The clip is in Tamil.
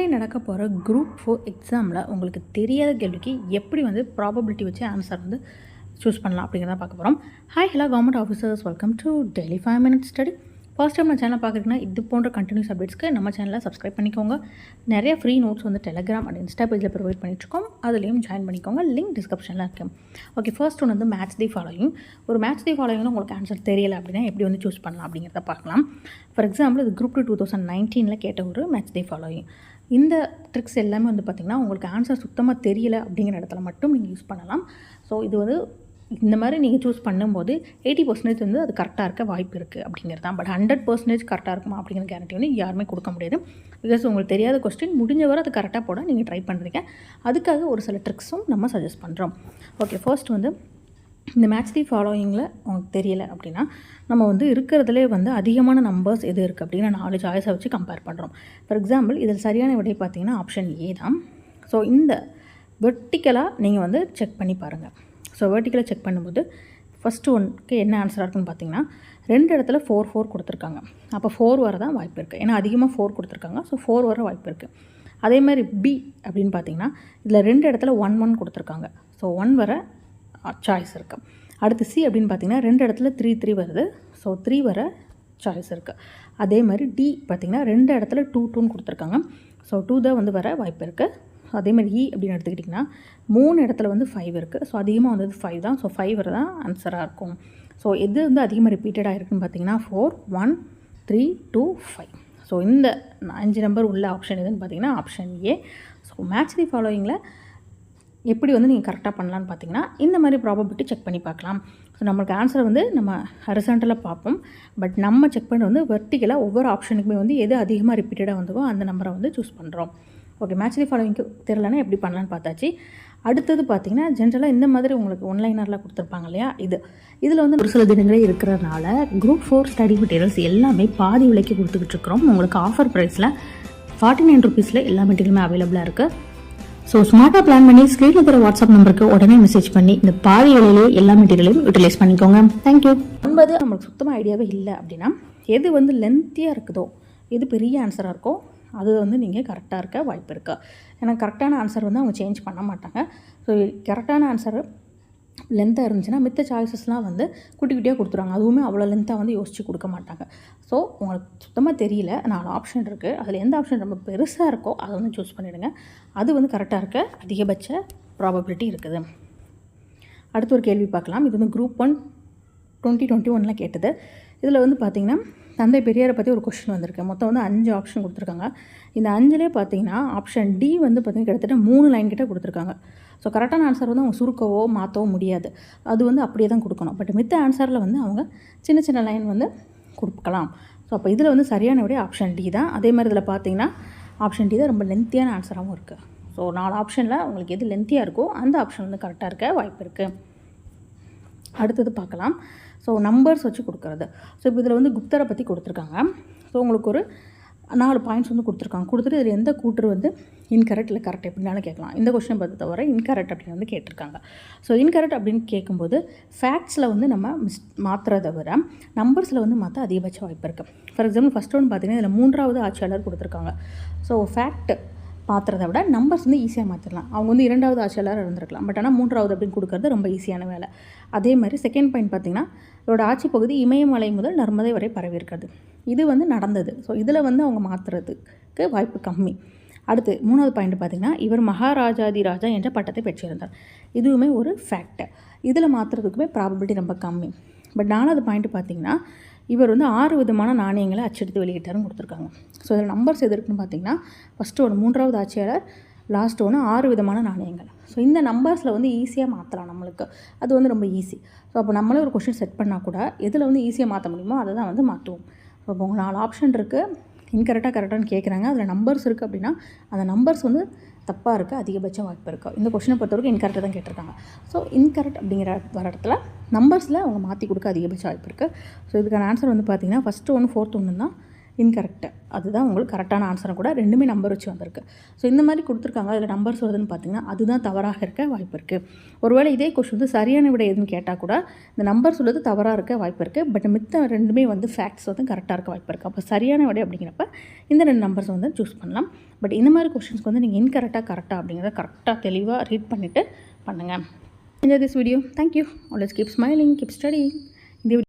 மண்டே நடக்க போகிற குரூப் ஃபோர் எக்ஸாமில் உங்களுக்கு தெரியாத கேள்விக்கு எப்படி வந்து ப்ராபபிலிட்டி வச்சு ஆன்சர் வந்து சூஸ் பண்ணலாம் அப்படிங்கிறத பார்க்க போகிறோம் hi hello government officers welcome to daily five minute study first time நம்ம சேனல் பார்க்குறீங்கன்னா இது போன்ற கண்டினியூஸ் அப்டேட்ஸ்க்கு நம்ம சேனலை சப்ஸ்கிரைப் பண்ணிக்கோங்க. நிறைய ஃப்ரீ நோட்ஸ் வந்து டெலகிராம் அண்ட் இன்ஸ்டா பேஜில் ப்ரொவைட் பண்ணிட்டுருக்கோம். அதுலேயும் ஜாயின் பண்ணிக்கோங்க. லிங்க் டிஸ்கிரிப்ஷனில் இருக்கு. ஓகே ஃபர்ஸ்ட் ஒன்று வந்து மேட்ச் தி ஃபாலோயிங் ஒரு மேட்ச் தி ஃபாலோயிங்கில் உங்களுக்கு ஆன்சர் தெரியலை அப்படின்னா எப்படி வந்து சூஸ் பண்ணலாம் அப்படிங்கிறத பார்க்கலாம். ஃபார் எக்ஸாம்பிள் இது குரூப் டூ டூ தௌசண்ட் நைன்டீனில் கேட்ட ஒரு மேட்ச் தி ஃபாலோயிங் இந்த ட்ரிக்ஸ் எல்லாமே வந்து பார்த்திங்கன்னா உங்களுக்கு ஆன்சர் சுத்தமாக தெரியலை அப்படிங்கிற இடத்துல மட்டும் நீங்கள் யூஸ் பண்ணலாம். ஸோ இது வந்து இந்த மாதிரி நீங்கள் சூஸ் பண்ணும்போது எயிட்டி பர்சன்டேஜ் வந்து அது கரெக்டாக இருக்க வாய்ப்பு இருக்குது அப்படிங்கிறது தான். பட் ஹண்ட்ரட் பர்சன்டேஜ் கரெக்டாக இருக்குமா அப்படிங்கிற கேரண்டி வந்து யாருமே கொடுக்க முடியாது. பிகாஸ் உங்களுக்கு தெரியாத கொஸ்டின் முடிஞ்ச வரை அது கரெக்டாக போட நீங்கள் ட்ரை பண்ணுறீங்க அதுக்காக ஒரு சில ட்ரிக்ஸும் நம்ம சஜஸ்ட் பண்ணுறோம் ஓகே ஃபர்ஸ்ட் வந்து இந்த மேட்ச் தி ஃபாலோயிங்கில் உங்களுக்கு தெரியலை அப்படின்னா நம்ம வந்து இருக்கிறதுலே வந்து அதிகமான நம்பர்ஸ் எது இருக்குது அப்படின்னு நாலு சாய்ஸை வச்சு கம்பேர் பண்ணுறோம் ஃபார் எக்ஸாம்பிள் இதில் சரியான விடை பார்த்தீங்கன்னா ஆப்ஷன் ஏ தான். ஸோ இந்த வெர்டிக்கலாக நீங்கள் வந்து செக் பண்ணி பாருங்கள் ஸோ வேர்ட்டிக்கலை செக் பண்ணும்போது ஃபஸ்ட்டு ஒன்க்கு என்ன ஆன்சராக இருக்குன்னு பார்த்தீங்கன்னா ரெண்டு இடத்துல ஃபோர் ஃபோர் கொடுத்துருக்காங்க. அப்போ ஃபோர் வர தான் வாய்ப்பு இருக்குது ஏன்னா அதிகமாக ஃபோர் கொடுத்துருக்காங்க. ஸோ ஃபோர் வர வாய்ப்பு இருக்குது அதே மாதிரி பி அப்படின்னு பார்த்தீங்கன்னா இதில் ரெண்டு இடத்துல ஒன் ஒன் கொடுத்துருக்காங்க. ஸோ ஒன் வர சாய்ஸ் இருக்குது அடுத்து சி அப்படின்னு பார்த்தீங்கன்னா ரெண்டு இடத்துல த்ரீ த்ரீ வருது. ஸோ த்ரீ வர சாய்ஸ் இருக்குது அதே மாதிரி டி பார்த்திங்கன்னா ரெண்டு இடத்துல டூ டூன்னு கொடுத்துருக்காங்க. ஸோ டூ தான் வந்து வர வாய்ப்பு இருக்குது அதே மாதிரி இ e அப்படின்னு எடுத்துக்கிட்டிங்கன்னா மூணு இடத்துல வந்து ஃபைவ் இருக்குது ஸோ அதிகமாக வந்தது ஃபைவ் தான். ஸோ ஃபைவ் தான் ஆன்சராக இருக்கும். ஸோ எது வந்து அதிகமாக ரிப்பீட்டடாக இருக்குன்னு பார்த்தீங்கன்னா four one three two five so இந்த அஞ்சு நம்பர் உள்ள ஆப்ஷன் எதுன்னு பார்த்தீங்கன்னா option A so match the ஃபாலோயிங்கில் எப்படி வந்து நீங்கள் கரெக்டாக பண்ணலான்னு பார்த்தீங்கன்னா இந்த மாதிரி ப்ராபபிலிட்டி செக் பண்ணி பார்க்கலாம் ஸோ நம்மளுக்கு ஆன்சர் வந்து நம்ம ஹரிசாண்டலாக பார்ப்போம். பட் நம்ம செக் பண்ணுறது வந்து வெர்டிக்கலாக ஒவ்வொரு ஆப்ஷனுக்குமே வந்து எது அதிகமாக ரிப்பீட்டடாக வந்துவோ அந்த நம்பரை வந்து சூஸ் பண்ணுறோம் ஓகே மேட்ச்லி ஃபாலோவிங்க்கு தெரிலனா எப்படி பண்ணலான்னு பார்த்தாச்சு. அடுத்தது பார்த்தீங்கன்னா ஜென்ரலாக இந்த மாதிரி உங்களுக்கு ஒன்லைனரில் கொடுத்துருப்பாங்க இல்லையா? இது. இதில் வந்து ஒரு சில தினங்களே இருக்கிறனால குரூப் ஃபோர் ஸ்டடி மெட்டீரியல்ஸ் எல்லாமே பாதி விலைக்கு கொடுத்துக்கிட்டு இருக்கிறோம். உங்களுக்கு ஆஃபர் ப்ரைஸில் ஃபார்ட்டி நைன் ருபீஸில் எல்லா மெட்டீரியலுமே அவைலபிளாக இருக்குது ஸோ ஸ்மார்ட்டாக பிளான் பண்ணி ஸ்க்ரீனில் இருக்கிற வாட்ஸ்அப் நம்பருக்கு உடனே மெசேஜ் பண்ணி இந்த பாதி விலையிலே எல்லா மெட்டீரியலையும் யூட்டிலைஸ் பண்ணிக்கோங்க. தேங்க்யூ ஒன்பது நம்மளுக்கு சுத்தமாக ஐடியாவே இல்லை அப்படின்னா எது வந்து லென்த்தியாக இருக்குதோ எது பெரிய ஆன்சராக இருக்கோ அது வந்து நீங்கள் கரெக்டாக இருக்க வாய்ப்பு இருக்கா. ஏன்னா கரெக்டான ஆன்சர் வந்து அவங்க சேஞ்ச் பண்ண மாட்டாங்க. ஸோ கரெக்டான ஆன்சர் லென்த்தாக இருந்துச்சுன்னா மித்த சாய்ஸஸ்லாம் வந்து குட்டி குட்டியாக கொடுத்துருவாங்க. அதுவுமே அவ்வளோ லென்த்தாக வந்து யோசித்து கொடுக்க மாட்டாங்க. ஸோ உங்களுக்கு சுத்தமாக தெரியல நாலு ஆப்ஷன் இருக்குது அதில் எந்த ஆப்ஷன் ரொம்ப பெருசாக இருக்கோ அதை வந்து சூஸ் பண்ணிவிடுங்க அது வந்து கரெக்டாக இருக்க அதிகபட்ச ப்ராபபிலிட்டி இருக்குது. அடுத்து ஒரு கேள்வி பார்க்கலாம். இது வந்து குரூப் ஒன் டுவெண்ட்டி டுவெண்ட்டி ஒனில் கேட்டது. இதில் வந்து பார்த்திங்கன்னா தந்தை பெரியாரை பற்றி ஒரு கொஷின் வந்திருக்கு. மொத்தம் வந்து அஞ்சு ஆப்ஷன் கொடுத்துருக்காங்க. இந்த அஞ்சுலேயே பார்த்தீங்கன்னா ஆப்ஷன் டி வந்து பார்த்திங்கன்னா கிட்டத்தட்ட மூணு லைன் கிட்ட கொடுத்துருக்காங்க. ஸோ கரெக்டான ஆன்சர் வந்து அவங்க சுருக்கவோ மாற்றவோ முடியாது. அது வந்து அப்படியே தான் கொடுக்கணும். பட் மித்த ஆன்சரில் வந்து அவங்க சின்ன சின்ன லைன் வந்து கொடுக்கலாம். ஸோ அப்போ இதில் வந்து சரியான விட ஆப்ஷன் டி தான். அதே மாதிரி இதில் பார்த்தீங்கன்னா ஆப்ஷன் டி தான் ரொம்ப லென்த்தியான ஆன்சராகவும் இருக்குது ஸோ நாலு ஆப்ஷனில் உங்களுக்கு எது லென்த்தியாக இருக்கோ அந்த ஆப்ஷன் வந்து கரெக்டாக இருக்க வாய்ப்பு இருக்குது அடுத்தது பார்க்கலாம். ஸோ நம்பர்ஸ் வச்சு கொடுக்குறது. ஸோ இப்போ இதில் வந்து குப்தரை பற்றி கொடுத்துருக்காங்க. ஸோ உங்களுக்கு ஒரு நாலு பாயிண்ட்ஸ் வந்து கொடுத்துருக்காங்க. கொடுத்துட்டு இதில் எந்த கூற்று வந்து இன்கரெக்ட் இல்லை கரெக்ட் எப்படினாலும் கேட்கலாம். இந்த கொஸ்டின் பார்த்து தவிர இன்கரெக்ட் அப்படின்னு வந்து கேட்டிருக்காங்க. ஸோ இன்கரெக்ட் அப்படின்னு கேட்கும்போது ஃபேக்ட்ஸில் வந்து நம்ம மிஸ் மாற்றுறத விட நம்பர்ஸில் வந்து மாற்ற அதிகபட்ச வாய்ப்பு இருக்குது ஃபார் எக்ஸாம்பிள் ஃபஸ்ட் ஒன்று பார்த்தீங்கன்னா இதில் மூன்றாவது ஆட்சியாளர் கொடுத்துருக்காங்க. ஸோ ஃபேக்ட் மாற்றுறத விட நம்பர்ஸ் வந்து ஈஸியாக மாற்றிடலாம் அவங்க வந்து இரண்டாவது ஆட்சியாளராக இருந்திருக்கலாம். பட் ஆனால் மூன்றாவது அப்படின்னு கொடுக்கறது ரொம்ப ஈஸியான வேலை. அதே மாதிரி செகண்ட் பாயிண்ட் பார்த்திங்கன்னா இதோட ஆட்சி பகுதி இமயமலை முதல் நர்மதை வரை பரவி இருக்கிறது இது வந்து நடந்தது. ஸோ இதில் வந்து அவங்க மாற்றுறதுக்கு வாய்ப்பு கம்மி. அடுத்து மூணாவது பாயிண்ட் பார்த்திங்கன்னா இவர் மகாராஜாதி ராஜா என்ற பட்டத்தை பெற்றிருந்தார். இதுவுமே ஒரு ஃபேக்ட் இதில் மாற்றுறதுக்குமே ப்ராபபிலிட்டி ரொம்ப கம்மி. பட் நாலாவது பாயிண்ட் பார்த்திங்கன்னா இவர் வந்து ஆறு விதமான நாணயங்களை அச்சடித்து வெளியிட்டாருன்னு கொடுத்துருக்காங்க. ஸோ இதில் நம்பர்ஸ் எது இருக்குன்னு பார்த்தீங்கன்னா ஃபஸ்ட்டு ஒன்று மூன்றாவது ஆட்சியாளர் லாஸ்ட் ஒன்று ஆறு விதமான நாணயங்கள். ஸோ இந்த நம்பர்ஸில் வந்து ஈஸியாக மாற்றலாம் நம்மளுக்கு. அது வந்து ரொம்ப ஈஸி ஸோ அப்போ நம்மளே ஒரு கொஷின் செட் பண்ணால் கூட எதில் வந்து ஈஸியாக மாற்ற முடியுமோ அதை தான் வந்து மாற்றுவோம் ஸோ இப்போ உங்களுக்கு நாலு ஆப்ஷன் இருக்குது இன்கரெக்டாக கரெக்டானு கேட்குறாங்க அதில் நம்பர்ஸ் இருக்குது அப்படின்னா அந்த நம்பர்ஸ் வந்து தப்பாக இருக்குது அதிகபட்ச வாய்ப்பு இருக்குது இந்த கொஷினை பொறுத்தவரைக்கும் இன்கரெக்டாக தான் கேட்டிருக்காங்க. ஸோ இன்கரெக்ட் அப்படிங்கிற வர இடத்துல நம்பர்ஸில் அவங்க மாற்றி கொடுக்க அதிகபட்ச வாய்ப்பு இருக்குது ஸோ இதுக்கான ஆன்சர் வந்து பார்த்தீங்கன்னா ஃபஸ்ட்டு ஒன்று ஃபோர்த் ஒன்று தான் இன்கரெக்டு அதுதான் உங்களுக்கு கரெக்டான ஆன்சரும் கூட ரெண்டுமே நம்பர் வச்சு வந்திருக்கு. ஸோ இந்த மாதிரி கொடுத்துருக்காங்க. அதில் நம்பர்ஸ் வருதுன்னு பார்த்தீங்கன்னா அதுதான் தவறாக இருக்க வாய்ப்பு இருக்குது ஒருவேளை இதே கொஷின் வந்து சரியான விட எதுன்னு கேட்டால் கூட இந்த நம்பர் சொல்லுறது தவறாக இருக்க வாய்ப்பு இருக்குது பட் மித்த ரெண்டுமே வந்து ஃபேக்ட்ஸ் வந்து கரெக்டாக இருக்க வாய்ப்பு இருக்குது அப்போ சரியான விடை அப்படிங்கிறப்ப இந்த ரெண்டு நம்பர்ஸ் வந்து சூஸ் பண்ணலாம். பட் இந்த மாதிரி கொஷின்ஸ்க்கு வந்து நீங்கள் இன்கரெக்டாக கரெக்டாக அப்படிங்கிறத கரெக்டாக தெளிவாக ரீட் பண்ணிவிட்டு பண்ணுங்கள் enjoy this video. Thank you. Always keep smiling keep studying.